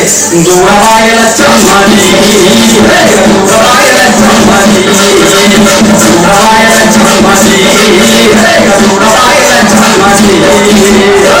దూరమాయల చమ్మని దూరమాయల చమ్మని దూరమాయల చమ్మని దూరమాయల చమ్మని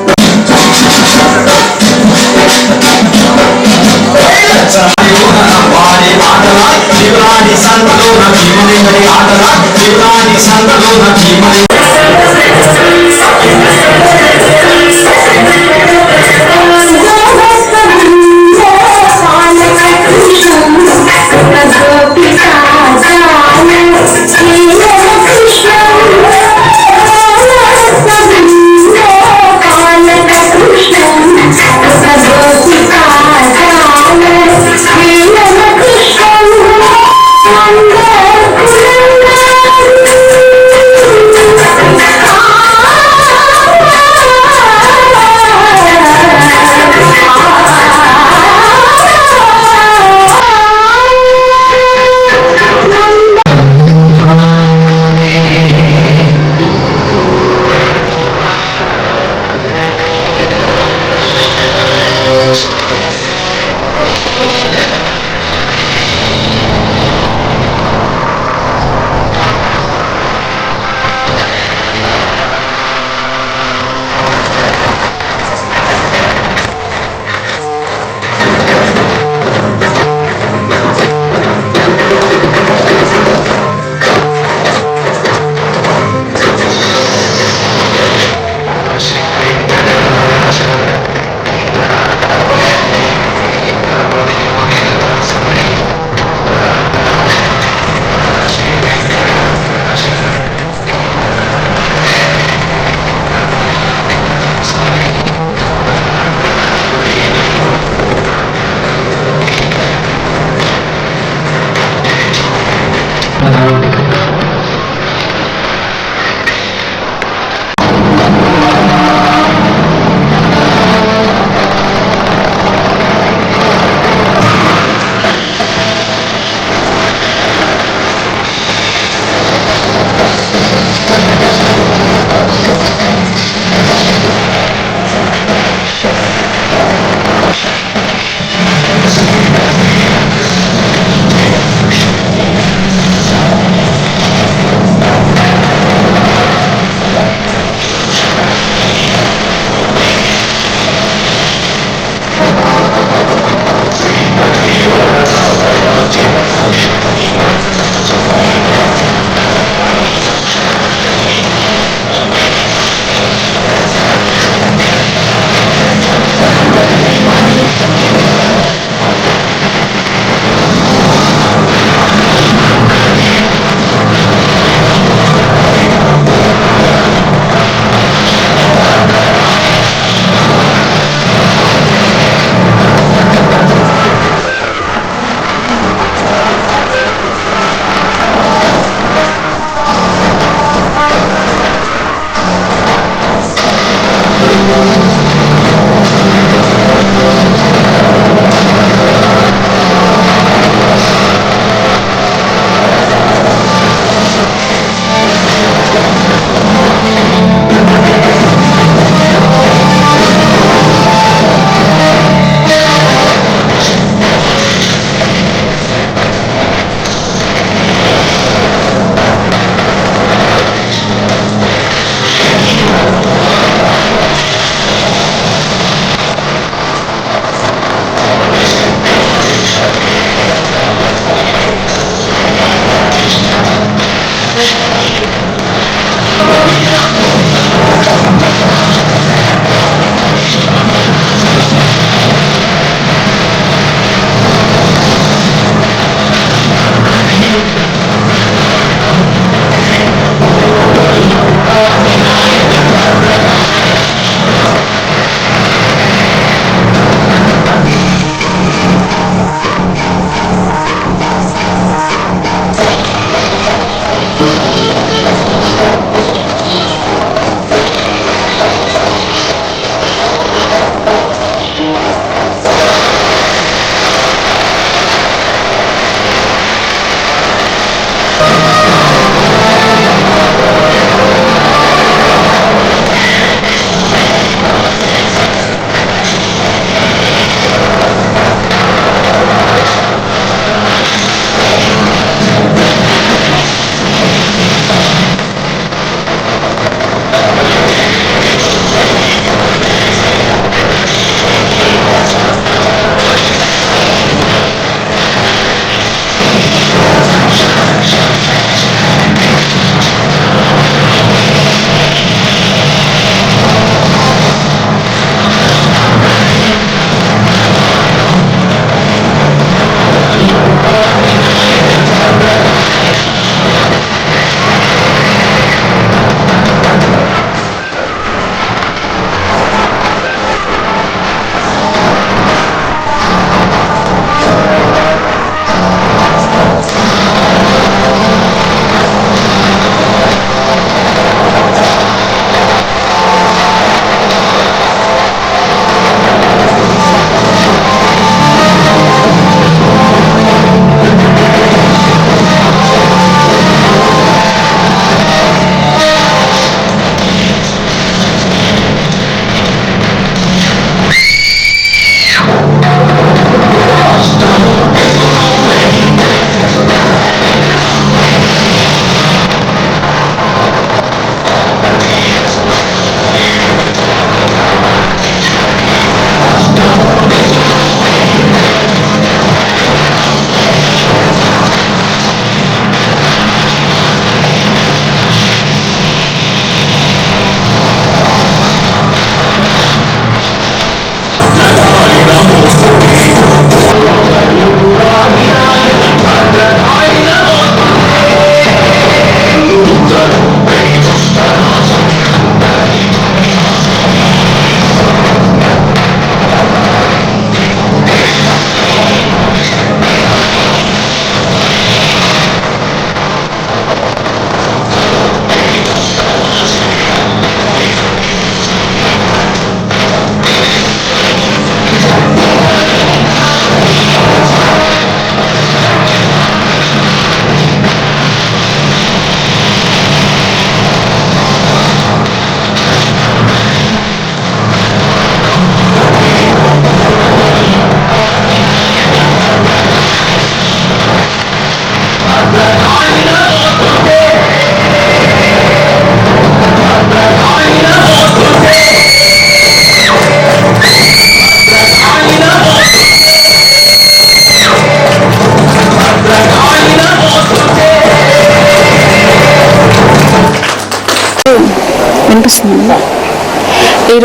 ఆటలా శివరాని సంతలో నా భీమలింగడి ఆటలా శివరాని సంతలో నా భీమలింగ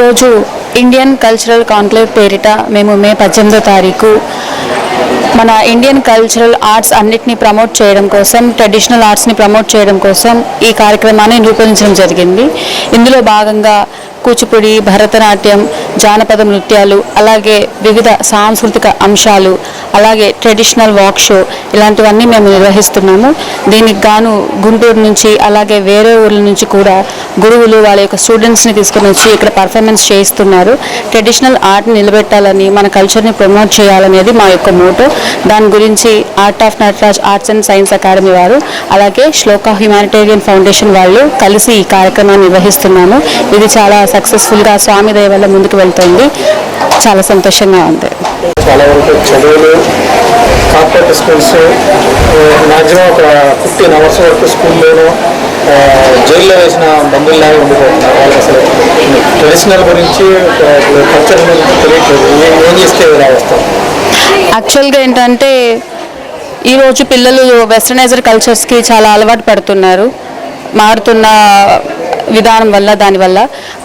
ఈరోజు ఇండియన్ కల్చరల్ కాన్క్లేవ్ పేరిట మేము మే పద్దెనిమిదో తారీఖు మన ఇండియన్ కల్చరల్ ఆర్ట్స్ అన్నిటినీ ప్రమోట్ చేయడం కోసం ట్రెడిషనల్ ఆర్ట్స్ని ప్రమోట్ చేయడం కోసం ఈ కార్యక్రమాన్ని రూపొందించడం జరిగింది. ఇందులో భాగంగా కూచిపూడి భరతనాట్యం జానపద నృత్యాలు అలాగే వివిధ సాంస్కృతిక అంశాలు అలాగే ట్రెడిషనల్ వాక్ షో ఇలాంటివన్నీ మేము నిర్వహిస్తున్నాము. దీనికి గాను గుంటూరు నుంచి అలాగే వేరే ఊర్ల నుంచి కూడా గురువులు వాళ్ళ యొక్క స్టూడెంట్స్ని తీసుకుని వచ్చి ఇక్కడ పర్ఫార్మెన్స్ చేయిస్తున్నారు. ట్రెడిషనల్ ఆర్ట్ని నిలబెట్టాలని మన కల్చర్ని ప్రమోట్ చేయాలనేది మా యొక్క మోటో దాని గురించి art of Nataraj arts and science academy వారు అలాగే శ్లోక హ్యుమానిటేరియన్ ఫౌండేషన్ వాళ్ళు కలిసి ఈ కార్యక్రమాన్ని నిర్వహిస్తున్నాము. ఇది చాలా సక్సెస్ఫుల్గా స్వామి దయ వల్ల ముందుకు వెళ్తుంది. చాలా సంతోషంగా ఉంది. చాలా వరకు చదువులు కార్పొరేట్ స్కూల్స్ మ్యాక్సిమం ఒక ఫిఫ్టీన్ అవర్స్ వరకు స్కూల్లోనూ జైల్లో వేసిన బంధువులాగా ఉండిపోతున్నారు వాళ్ళు అసలు. ట్రెడిషనల్ గురించి కల్చర్ గురించి తెలియట్లేదు. ఏం ఏం చేస్తే ఇలా వస్తాం యాక్చువల్గా ఏంటంటే ఈరోజు పిల్లలు వెస్టర్నైజర్ కల్చర్స్కి చాలా అలవాటు పడుతున్నారు. మారుతున్న విధానం వల్ల దానివల్ల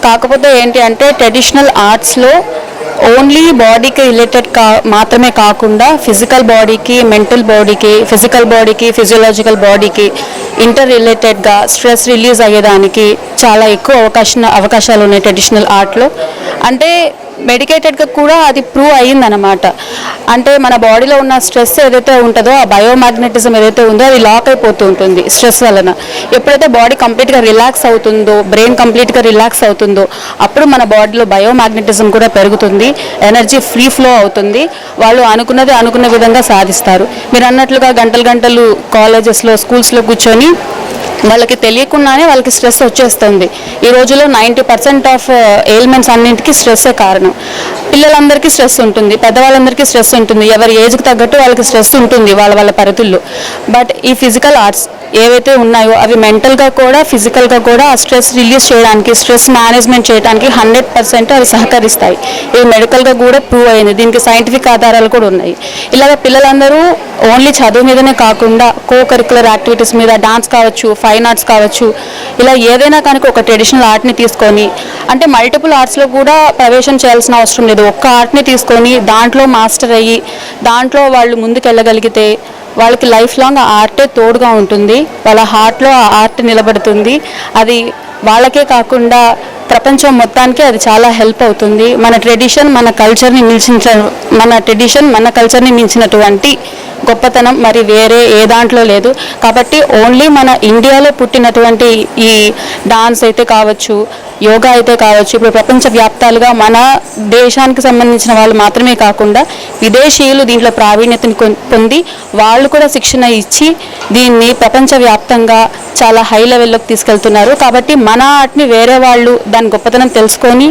కాకపోతే ఏంటి అంటే ట్రెడిషనల్ ఆర్ట్స్లో ఓన్లీ బాడీకి రిలేటెడ్ కా మాత్రమే కాకుండా ఫిజికల్ బాడీకి మెంటల్ బాడీకి ఫిజికల్ బాడీకి ఫిజియలాజికల్ బాడీకి ఇంటర్ రిలేటెడ్గా స్ట్రెస్ రిలీజ్ అయ్యేదానికి చాలా ఎక్కువ అవకాశం అవకాశాలు ఉన్నాయి ట్రెడిషనల్ ఆర్ట్లో. అంటే మెడికేటెడ్గా కూడా అది ప్రూవ్ అయ్యిందనమాట అంటే మన బాడీలో ఉన్న స్ట్రెస్ ఏదైతే ఉంటుందో ఆ బయోమాగ్నెటిజం ఏదైతే ఉందో అది లాక్ అయిపోతూ ఉంటుంది స్ట్రెస్ వలన. ఎప్పుడైతే బాడీ కంప్లీట్గా రిలాక్స్ అవుతుందో బ్రెయిన్ కంప్లీట్గా రిలాక్స్ అవుతుందో అప్పుడు మన బాడీలో బయోమాగ్నెటిజం కూడా పెరుగుతుంది ఎనర్జీ ఫ్రీ ఫ్లో అవుతుంది వాళ్ళు అనుకున్నది అనుకున్న విధంగా సాధిస్తారు. మీరు అన్నట్లుగా గంటలు గంటలు కాలేజెస్లో స్కూల్స్లో కూర్చొని వాళ్ళకి తెలియకుండానే వాళ్ళకి స్ట్రెస్ వచ్చేస్తుంది. ఈ రోజులో నైంటీ పర్సెంట్ ఆఫ్ ఎయిల్మెంట్స్ అన్నింటికి స్ట్రెస్సే కారణం. పిల్లలందరికీ స్ట్రెస్ ఉంటుంది పెద్దవాళ్ళందరికీ స్ట్రెస్ ఉంటుంది ఎవరి ఏజ్కి తగ్గట్టు వాళ్ళకి స్ట్రెస్ ఉంటుంది వాళ్ళ వాళ్ళ పరిధుల్లో. బట్ ఈ ఫిజికల్ ఆర్ట్స్ ఏవైతే ఉన్నాయో అవి మెంటల్గా కూడా ఫిజికల్గా కూడా ఆ స్ట్రెస్ రిలీజ్ చేయడానికి స్ట్రెస్ మేనేజ్మెంట్ చేయడానికి హండ్రెడ్ పర్సెంట్ అవి సహకరిస్తాయి. ఇది మెడికల్గా కూడా ప్రూవ్ అయింది దీనికి సైంటిఫిక్ ఆధారాలు కూడా ఉన్నాయి. ఇలాగ పిల్లలందరూ ఓన్లీ చదువు మీదనే కాకుండా కో కరికులర్ యాక్టివిటీస్ మీద డాన్స్ కావచ్చు ఫైన్ ఆర్ట్స్ కావచ్చు ఇలా ఏదైనా కనుక ఒక ట్రెడిషనల్ ఆర్ట్ని తీసుకొని అంటే మల్టిపుల్ ఆర్ట్స్లో కూడా ప్రవేశం చేయాల్సిన అవసరం లేదు. ఒక్క ఆర్ట్ని తీసుకొని దాంట్లో మాస్టర్ అయ్యి దాంట్లో వాళ్ళు ముందుకు వెళ్ళగలిగితే వాళ్ళకి లైఫ్ లాంగ్ ఆ ఆర్టే తోడుగా ఉంటుంది. వాళ్ళ హార్ట్లో ఆ ఆర్ట్ నిలబడుతుంది. అది వాళ్ళకే కాకుండా ప్రపంచం మొత్తానికి అది చాలా హెల్ప్ అవుతుంది. మన ట్రెడిషన్ మన కల్చర్ని మించిన మన ట్రెడిషన్ మన కల్చర్ని మించినటువంటి గొప్పతనం మరి వేరే ఏ దాంట్లో లేదు. కాబట్టి ఓన్లీ మన ఇండియాలో పుట్టినటువంటి ఈ డాన్స్ అయితే కావచ్చు యోగా అయితే కావచ్చు ఇప్పుడు ప్రపంచ వ్యాప్తాలుగా మన దేశానికి సంబంధించిన వాళ్ళు మాత్రమే కాకుండా విదేశీయులు దీంట్లో ప్రావీణ్యతను పొంది వాళ్ళు కూడా శిక్షణ ఇచ్చి దీన్ని ప్రపంచవ్యాప్తంగా చాలా హై లెవెల్లోకి తీసుకెళ్తున్నారు. కాబట్టి మన ఆర్ట్ని వేరే వాళ్ళు దాని గొప్పతనం తెలుసుకొని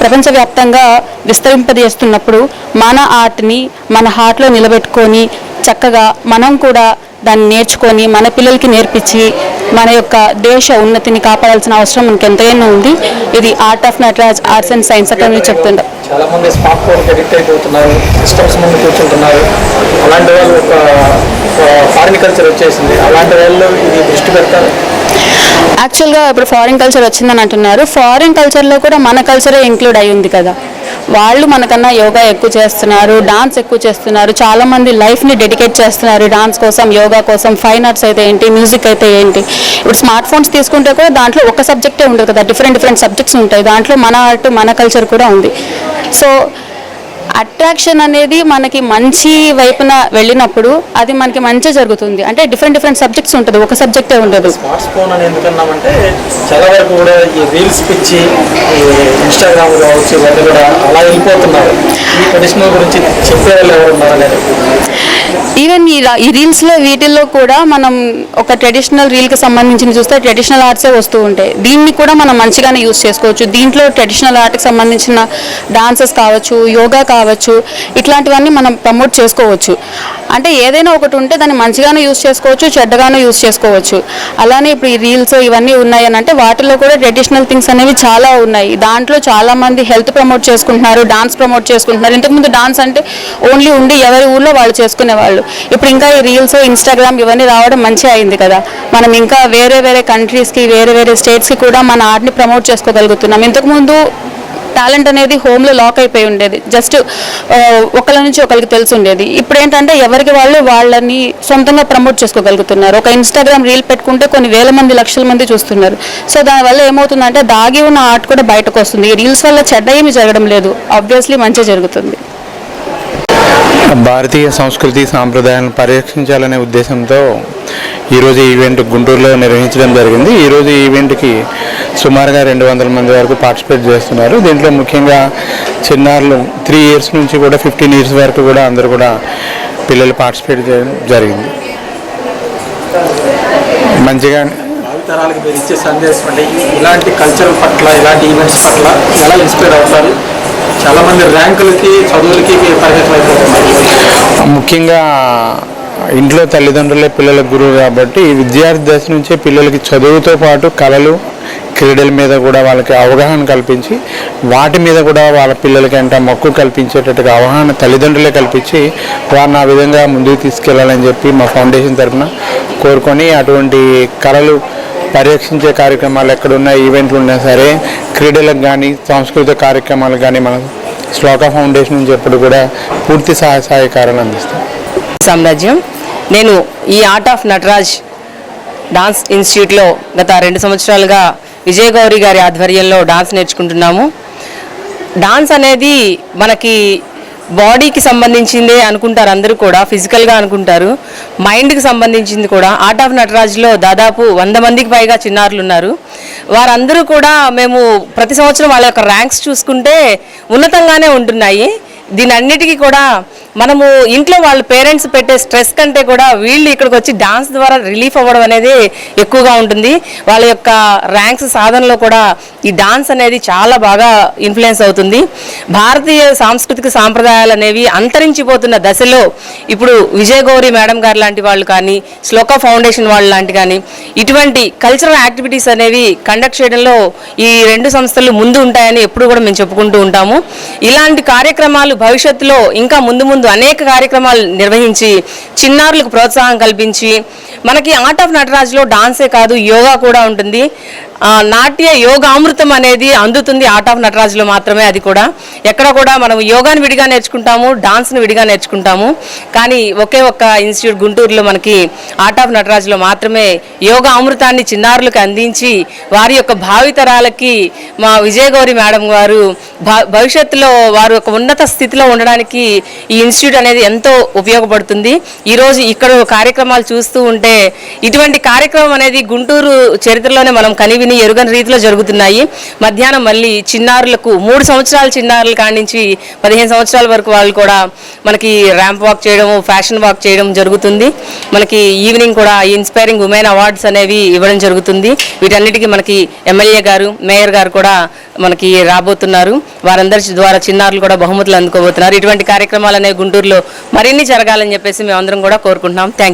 ప్రపంచవ్యాప్తంగా విస్తరింపజేస్తున్నప్పుడు మన ఆర్ట్ని మన హార్ట్లో నిలబెట్టుకొని చక్కగా మనం కూడా దాన్ని నేర్చుకొని మన పిల్లలకి నేర్పించి మన యొక్క దేశ ఉన్నతిని కాపాడాల్సిన అవసరం మనకి ఎంతైనా ఉంది. ఇది art of Nataraj arts and science academy చెప్తుండే చాలా మంది స్మార్ట్ ఫోన్కి అడిక్ట్ అయిపోతున్నారు సిస్టమ్స్ ముందు కూర్చుంటున్నారు. అలాంటి వాళ్ళు ఒక ఫారిన్ కల్చర్ వచ్చేసింది. అలాంటి వాళ్ళు ఇది దృష్టి పెడతారు? యాక్చువల్గా ఇప్పుడు ఫారిన్ కల్చర్ వచ్చిందని అంటున్నారు. ఫారిన్ కల్చర్లో కూడా మన కల్చరే ఇంక్లూడ్ అయి ఉంది కదా. వాళ్ళు మనకన్నా యోగా ఎక్కువ చేస్తున్నారు డాన్స్ ఎక్కువ చేస్తున్నారు చాలా మంది లైఫ్ని డెడికేట్ చేస్తున్నారు డాన్స్ కోసం యోగా కోసం ఫైన్ ఆర్ట్స్ అయితే ఏంటి మ్యూజిక్ అయితే ఏంటి. ఇప్పుడు స్మార్ట్ ఫోన్స్ తీసుకుంటే కూడా దాంట్లో ఒక సబ్జెక్టే ఉండదు కదా డిఫరెంట్ డిఫరెంట్ సబ్జెక్ట్స్ ఉంటాయి. దాంట్లో మన ఆర్ట్ మన కల్చర్ కూడా ఉంది. సో అట్రాక్షన్ అనేది మనకి మంచి వైపున వెళ్ళినప్పుడు అది మనకి మంచి జరుగుతుంది. అంటే డిఫరెంట్ డిఫరెంట్ సబ్జెక్ట్స్ ఉంటుంది. ఒక సబ్జెక్టే ఉండదు. స్మార్ట్ ఫోన్ అని ఎందుకన్నామంటే చాలా వరకు కూడా ఈ రీల్స్ పిచ్చి ఇన్స్టాగ్రామ్ కావచ్చు ఇవన్నీ కూడా అలా వెళ్ళిపోతున్నారు. ఈ ట్రెడిషనల్ గురించి ఎవరు ఈవెన్ ఈ రీల్స్లో వీటిల్లో కూడా మనం ఒక ట్రెడిషనల్ రీల్కి సంబంధించిన చూస్తే ట్రెడిషనల్ ఆర్ట్సే వస్తూ ఉంటాయి. దీన్ని కూడా మనం మంచిగానే యూస్ చేసుకోవచ్చు. దీంట్లో ట్రెడిషనల్ ఆర్ట్కి సంబంధించిన డాన్సెస్ కావచ్చు యోగా కావచ్చు ఇట్లాంటివన్నీ మనం ప్రమోట్ చేసుకోవచ్చు. అంటే ఏదైనా ఒకటి ఉంటే దాన్ని మంచిగానూ యూస్ చేసుకోవచ్చు చెడ్డగానూ యూస్ చేసుకోవచ్చు. అలానే ఇప్పుడు ఈ రీల్స్ ఇవన్నీ ఉన్నాయని అంటే వాటిలో కూడా ట్రెడిషనల్ థింగ్స్ అనేవి చాలా ఉన్నాయి. దాంట్లో చాలామంది హెల్త్ ప్రమోట్ చేసుకుంటున్నారు డాన్స్ ప్రమోట్ చేసుకుంటున్నారు. ఇంతకుముందు డాన్స్ అంటే ఓన్లీ ఉండి ఎవరి ఊళ్ళో వాళ్ళు చేసుకునేవాళ్ళు. ఇప్పుడు ఇంకా ఈ రీల్స్ ఇన్స్టాగ్రామ్ ఇవన్నీ రావడం మంచిగా అయింది కదా. మనం ఇంకా వేరే వేరే కంట్రీస్కి వేరే వేరే స్టేట్స్కి కూడా మన ఆర్ట్ని ప్రమోట్ చేసుకోగలుగుతున్నాం. ఇంతకుముందు టాలెంట్ అనేది హోమ్లో లాక్ అయిపోయి ఉండేది. జస్ట్ ఒకళ్ళ నుంచి ఒకరికి తెలిసి ఉండేది. ఇప్పుడు ఏంటంటే ఎవరికి వాళ్ళు వాళ్ళని సొంతంగా ప్రమోట్ చేసుకోగలుగుతున్నారు. ఒక ఇన్స్టాగ్రామ్ రీల్ పెట్టుకుంటే కొన్ని వేల మంది లక్షల మంది చూస్తున్నారు. సో దానివల్ల ఏమవుతుందంటే దాగి ఉన్న ఆర్ట్ కూడా బయటకు వస్తుంది. ఈ రీల్స్ వల్ల చెడ్డ ఏమీ జరగడం లేదు. ఆబ్వియస్లీ మంచి జరుగుతుంది. భారతీయ సంస్కృతి సాంప్రదాయాలను పరిరక్షించాలనే ఉద్దేశంతో ఈరోజు ఈవెంట్ గుంటూరులో నిర్వహించడం జరిగింది. ఈరోజు ఈవెంట్కి సుమారుగా రెండు వందల మంది వరకు పార్టిసిపేట్ చేస్తున్నారు. దీంట్లో ముఖ్యంగా చిన్నారులు త్రీ ఇయర్స్ నుంచి కూడా ఫిఫ్టీన్ ఇయర్స్ వరకు కూడా అందరూ కూడా పిల్లలు పార్టిసిపేట్ చేయడం జరిగింది. మంచిగా మీరు ఇచ్చే సందేశం అంటే ఇలాంటి కల్చర్ పట్ల ఇలాంటి ఈవెంట్స్ పట్ల ఎలా ఇన్స్పైర్ అవుతారు? చాలా మంది ర్యాంకులకి చదువులకి పరిమితం అయిపోతున్నారు ముఖ్యంగా ఇంట్లో తల్లిదండ్రులే పిల్లలకు గురువు కాబట్టి ఈ విద్యార్థి దశ నుంచే పిల్లలకి చదువుతో పాటు కళలు క్రీడల మీద కూడా వాళ్ళకి అవగాహన కల్పించి వాటి మీద కూడా వాళ్ళ పిల్లలకి అంట మక్కువ కల్పించేటట్టుగా అవగాహన తల్లిదండ్రులే కల్పించి వారిని ఆ విధంగా ముందుకు తీసుకెళ్ళాలని చెప్పి మా ఫౌండేషన్ తరఫున కోరుకొని అటువంటి కళలు పర్యవేక్షించే కార్యక్రమాలు ఎక్కడున్న ఈవెంట్లు ఉన్నా సరే క్రీడలకు కానీ సాంస్కృతిక కార్యక్రమాలకు కానీ మనం శ్లోక ఫౌండేషన్ నుంచి ఎప్పుడు కూడా పూర్తి సహాయ సహకారాలు అందిస్తాం. సామ్రాజ్యం నేను ఈ ఆర్ట్ ఆఫ్ నటరాజ్ డాన్స్ ఇన్స్టిట్యూట్లో గత రెండు సంవత్సరాలుగా విజయగౌరి గారి ఆధ్వర్యంలో డాన్స్ నేర్చుకుంటున్నాము. డాన్స్ అనేది మనకి బాడీకి సంబంధించిందే అనుకుంటారు అందరూ కూడా ఫిజికల్గా అనుకుంటారు. మైండ్కి సంబంధించింది కూడా. ఆర్ట్ ఆఫ్ నటరాజ్లో దాదాపు వంద మందికి పైగా చిన్నారులు ఉన్నారు. వారందరూ కూడా మేము ప్రతి సంవత్సరం వాళ్ళ యొక్క ర్యాంక్స్ చూసుకుంటే ఉన్నతంగానే ఉంటున్నాయి. దీని అన్నిటికీ కూడా మనము ఇంట్లో వాళ్ళ పేరెంట్స్ పెట్టే స్ట్రెస్ కంటే కూడా వీళ్ళు ఇక్కడికి వచ్చి డాన్స్ ద్వారా రిలీఫ్ అవ్వడం అనేది ఎక్కువగా ఉంటుంది. వాళ్ళ యొక్క ర్యాంక్స్ సాధనలో కూడా ఈ డాన్స్ అనేది చాలా బాగా ఇన్ఫ్లుయెన్స్ అవుతుంది. భారతీయ సాంస్కృతిక సాంప్రదాయాలు అనేవి అంతరించిపోతున్న దశలో ఇప్పుడు విజయగౌరి మేడం గారు లాంటి వాళ్ళు కానీ శ్లోక ఫౌండేషన్ వాళ్ళు లాంటి కానీ ఇటువంటి కల్చరల్ యాక్టివిటీస్ అనేవి కండక్ట్ చేయడంలో ఈ రెండు సంస్థలు ముందు ఉంటాయని ఎప్పుడు కూడా మేము చెప్పుకుంటూ ఉంటాము. ఇలాంటి కార్యక్రమాలు భవిష్యత్తులో ఇంకా ముందు ముందు అనేక కార్యక్రమాలు నిర్వహించి చిన్నారులకు ప్రోత్సాహం కల్పించి మనకి ఆర్ట్ ఆఫ్ నటరాజ్లో డాన్సే కాదు యోగా కూడా ఉంటుంది. నాట్య యోగామృతం అనేది అందుతుంది ఆర్ట్ ఆఫ్ నటరాజులో మాత్రమే అది కూడా. ఎక్కడ కూడా మనం యోగాని విడిగా నేర్చుకుంటాము డాన్స్ని విడిగా నేర్చుకుంటాము. కానీ ఒకే ఒక్క ఇన్స్టిట్యూట్ గుంటూరులో మనకి ఆర్ట్ ఆఫ్ నటరాజులో మాత్రమే యోగా అమృతాన్ని చిన్నారులకు అందించి వారి యొక్క భావితరాలకి మా విజయగౌరి మేడం గారు భవిష్యత్తులో వారు ఒక ఉన్నత స్థితిలో ఉండడానికి ఈ ఇన్స్టిట్యూట్ అనేది ఎంతో ఉపయోగపడుతుంది. ఈరోజు ఇక్కడ కార్యక్రమాలు చూస్తూ ఉంటే ఇటువంటి కార్యక్రమం అనేది గుంటూరు చరిత్రలోనే మనం కనివిని ఎరుగని రీతిలో జరుగుతున్నాయి. మధ్యాహ్నం మళ్ళీ చిన్నారులకు మూడు సంవత్సరాల చిన్నారుల కాడి నుంచి పదిహేను సంవత్సరాల వరకు వాళ్ళు కూడా మనకి ర్యాంప్ వాక్ చేయడం ఫ్యాషన్ వాక్ చేయడం జరుగుతుంది. మనకి ఈవినింగ్ కూడా ఇన్స్పైరింగ్ ఉమెన్ అవార్డ్స్ అనేవి ఇవ్వడం జరుగుతుంది. వీటన్నిటికీ మనకి ఎమ్మెల్యే గారు మేయర్ గారు కూడా మనకి రాబోతున్నారు. వారందరి ద్వారా చిన్నారులు కూడా బహుమతులు అందుకోబోతున్నారు. ఇటువంటి కార్యక్రమాలు అనేవి గుంటూరులో మరిన్ని జరగాలని చెప్పేసి మేమందరం కూడా కోరుకుంటున్నాం. థ్యాంక్